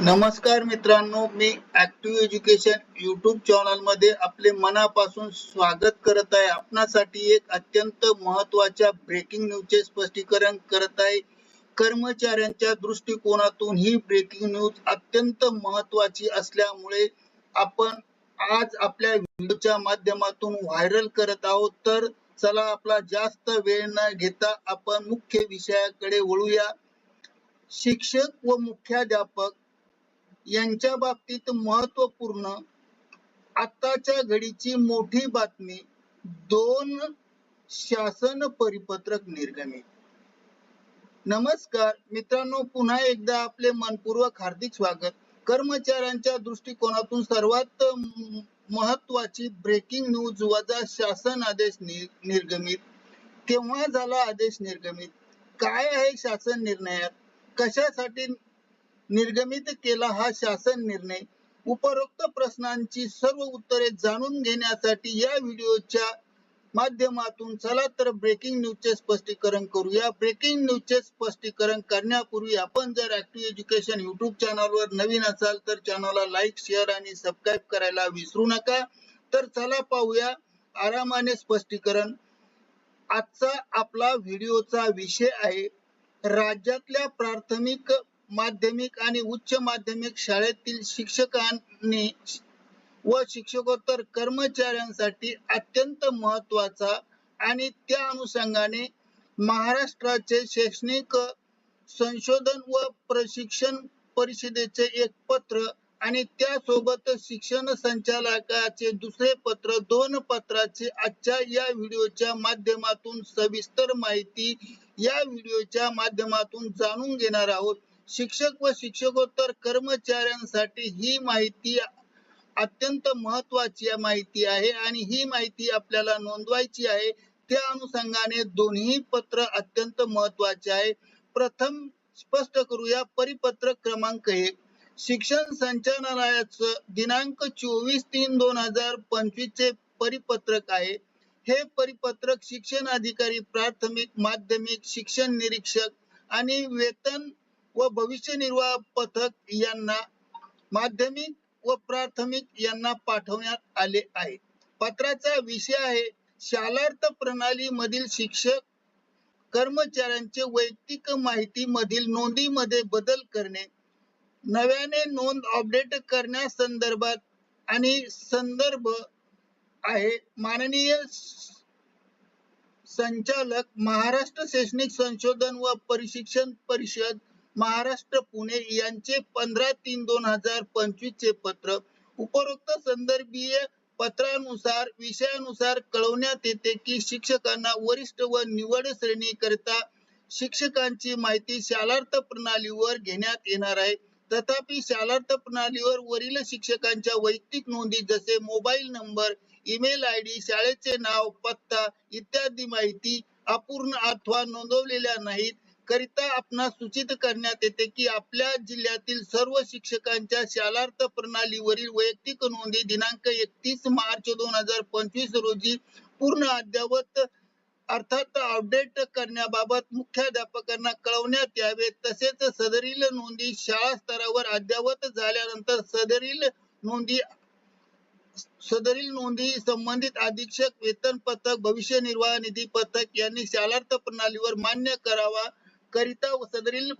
नमस्कार मित्रांनो मी ऍक्टिव्ह एज्युकेशन युट्यूब चॅनलमध्ये आपले मनापासून स्वागत करत आहे. आपणासाठी एक अत्यंत महत्त्वाच्या ब्रेकिंग न्यूजचे स्पष्टीकरण करत आहे. कर्मचाऱ्यांच्या दृष्टिकोनातून ही ब्रेकिंग न्यूज अत्यंत महत्वाची असल्यामुळे आपण आज आपल्या व्हिडिओच्या माध्यमातून व्हायरल करत आहोत. तर चला आपला जास्त वेळ न घेता आपण मुख्य विषयाकडे वळूया. शिक्षक व मुख्याध्यापक यांच्या बाबतीत महत्त्वपूर्ण आताच्या घडीची मोठी बातमी दोन शासन परिपत्रक निर्गमित नमस्कार मित्रांनो पुन्हा एकदा आपले मनपूर्वक हार्दिक स्वागत. कर्मचाऱ्यांच्या दृष्टिकोनातून सर्वात महत्वाची ब्रेकिंग न्यूज वजा शासन आदेश निर्गमित. केव्हा झाला आदेश निर्गमित? काय आहे शासन निर्णयात? कशासाठी निर्गमित केला हा शासन निर्णय. उपरोक्त प्रश्नांची सर्व उत्तरे जाणून घेण्यासाठी या व्हिडिओच्या माध्यमातून चला तर ब्रेकिंग न्यूजचे स्पष्टीकरण करूया ब्रेकिंग न्यूजचे स्पष्टीकरण करण्यापूर्वी आपण जर ऍक्टिव्ह एज्युकेशन युट्यूब चॅनलवर नवीन असाल तर चॅनलला लाईक शेअर आणि सबस्क्राईब करायला विसरू नका. तर चला पाहूया आरामाने स्पष्टीकरण. आजचा आपला व्हिडिओचा विषय आहे राज्यातल्या प्राथमिक माध्यमिक आणि उच्च माध्यमिक शाळेतील शिक्षकांनी व शिक्षकोत्तर कर्मचाऱ्यांसाठी अत्यंत महत्त्वाचा आणि त्या अनुषंगाने महाराष्ट्राचे शैक्षणिक संशोधन व प्रशिक्षण परिषदेचे एक पत्र आणि त्यासोबत शिक्षण संचालकाचे दुसरे पत्र दोन पत्राचे आजच्या या व्हिडिओच्या माध्यमातून सविस्तर माहिती या व्हिडिओच्या माध्यमातून जाणून घेणार आहोत. शिक्षक व शिक्षकोत्तर कर्मचाऱ्यांसाठी ही माहिती अत्यंत महत्वाची माहिती आहे आणि ही माहिती आपल्याला नोंदवायची आहे. त्या अनुषंगाने दोन्ही पत्र अत्यंत महत्त्वाचे आहे. प्रथम स्पष्ट करूया परिपत्रक क्रमांक एक. शिक्षण संचालनालयाचं दिनांक चोवीस तीन दोन हजार पंचवीस चे परिपत्रक आहे. हे परिपत्रक शिक्षण अधिकारी प्राथमिक माध्यमिक शिक्षण निरीक्षक आणि वेतन व भविष्य निर्वाह पथक यांना माध्यमिक व प्राथमिक यांना पाठवण्यात आले आहे. पत्राचा विषय आहे शालार्थ प्रणाली मधील शिक्षक कर्मचाऱ्यांचे वैयक्तिक माहिती मधील नोंदीमध्ये बदल करणे नव्याने नोंद अपडेट करण्यासंदर्भात आणि संदर्भ आहे. माननीय संचालक महाराष्ट्र शैक्षणिक संशोधन व प्रशिक्षण परिषद महाराष्ट्र पुणे यांचे पंधरा तीन दोन हजार पंचवीस चे पत्र. उपरोक्त संदर्भीय पत्रानुसार विषयानुसार कळवण्यात येते की शिक्षकांना वरिष्ठ व निवड श्रेणी करता शिक्षकांची माहिती शालार्थ प्रणालीवर घेण्यात येणार आहे. तथापि शालार्थ प्रणालीवर वरील शिक्षकांच्या वैयक्तिक नोंदी जसे mobile number email I D शाळेचे नाव पत्ता इत्यादी माहिती अपूर्ण अथवा नोंदवलेल्या नाहीत. करिता आपणास सूचित करण्यात येते की आपल्या जिल्ह्यातील सर्व शिक्षकांच्या शालार्थ प्रणालीवरील वैयक्तिक नोंदी दिनांक एकतीस मार्च दोन हजार पंचवीस रोजी पूर्ण अद्यावत अर्थात अपडेट करण्याबाबत मुख्याध्यापकांना कळवण्यात यावे. तसेच सदरील नोंदी शाळा स्तरावर अद्ययावत झाल्यानंतर सदरील नोंदी सदरील नोंदी संबंधित अधीक्षक वेतन पथक भविष्य निर्वाह निधी पथक यांनी शालार्थ प्रणालीवर मान्य करावा. करिता व सदरील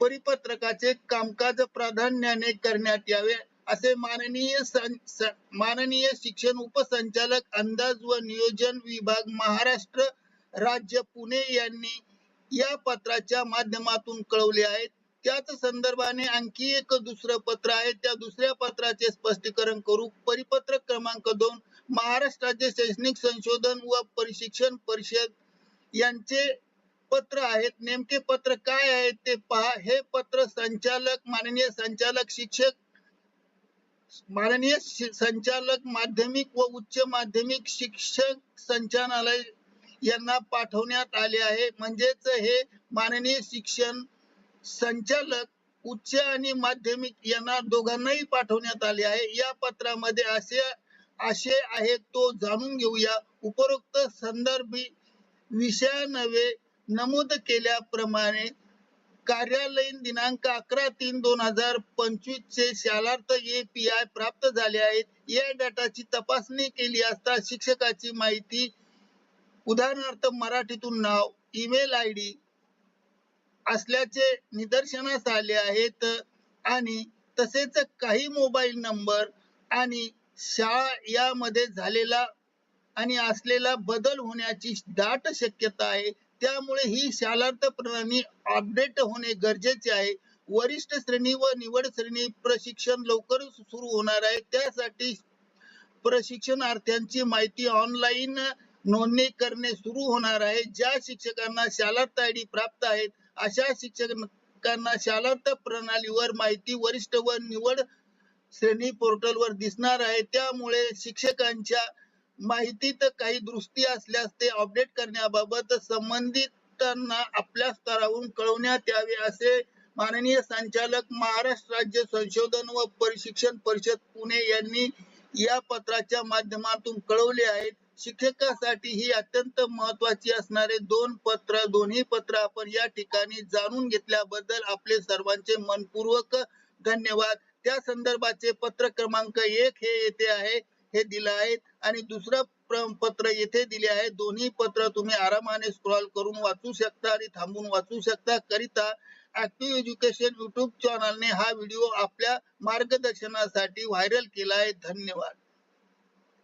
परिपत्रकाचे कामकाज प्राधान्याने करण्यात यावे असे माननीय सं- माननीय शिक्षण उपसंचालक अंदाज व नियोजन विभाग महाराष्ट्र राज्य पुणे यांनी या पत्राच्या माध्यमातून कळवले आहेत. त्याच संदर्भाने आणखी एक दुसरं पत्र आहे. त्या दुसऱ्या पत्राचे स्पष्टीकरण करू. परिपत्रक क्रमांक दोन महाराष्ट्राचे शैक्षणिक संशोधन व प्रशिक्षण परिषद यांचे पत्र आहेत नेमके पत्र काय आहे ते पहा. हे पत्र संचालक माननीय संचालक शिक्षक माननीय संचालक माध्यमिक व उच्च माध्यमिक शिक्षक संचालनालय यांना पाठवण्यात आले आहे. म्हणजेच हे माननीय शिक्षण संचालक उच्च आणि माध्यमिक यांना दोघांनाही पाठवण्यात आले आहे. या पत्रामध्ये असे आशय आहे तो जाणून घेऊया. उपरोक्त संदर्भी विषयानवे नमूद केल्याप्रमाणे कार्यालयीन दिनांक अकरा तीन दोन हजार पंचवीस चे शालार्थ एपीआय प्राप्त झाले आहेत. या डाटाची तपासणी केली असता शिक्षकाची माहिती उदाहरणार्थ मराठीतून नाव ईमेल आय डी असल्याचे निदर्शनास आले आहेत आणि तसेच काही मोबाईल नंबर आणि शाळा यामध्ये झालेला आणि असलेला बदल होण्याची दाट शक्यता आहे. त्यामुळे ही शालार्थ प्रणाली अपडेट होणे गरजेचे आहे. वरिष्ठ श्रेणी व निवड श्रेणी प्रशिक्षण लवकर सुरू होणार आहे. त्यासाठी प्रशिक्षणार्थ्यांची माहिती ऑनलाईन नोंदणी करणे सुरू होणार आहे. ज्या शिक्षकांना शालार्थ आय डी प्राप्त आहेत अशा शिक्षकांना शालार्थ प्रणालीवर माहिती वरिष्ठ व निवड श्रेणी पोर्टलवर दिसणार आहे. त्यामुळे शिक्षकांच्या माहितीत काही दृष्टी असल्यास ते अपडेट करण्याबाबत संबंधितांना आपल्या स्तरावरून कळवण्यात यावे असे माननीय संचालक महाराष्ट्र राज्य संशोधन व प्रशिक्षण परिषद पुणे यांनी या पत्राच्या माध्यमातून कळवले आहेत. शिक्षकासाठी ही अत्यंत महत्वाची असणारे दोन पत्र दोन्ही पत्र आपण या ठिकाणी जाणून घेतल्याबद्दल आपले सर्वांचे मनपूर्वक धन्यवाद. त्या संदर्भाचे पत्र क्रमांक एक हे येथे आहे. हे दिलं आहे आणि दुसरं प्र- पत्र येथे दिले आहे. दोन्ही पत्र तुम्ही आरामाने स्क्रॉल करून वाचू शकता आणि थांबून वाचू शकता. करिता ऍक्टिव्ह एज्युकेशन युट्यूब चॅनलने हा व्हिडिओ आपल्या मार्गदर्शनासाठी व्हायरल केला आहे. धन्यवाद.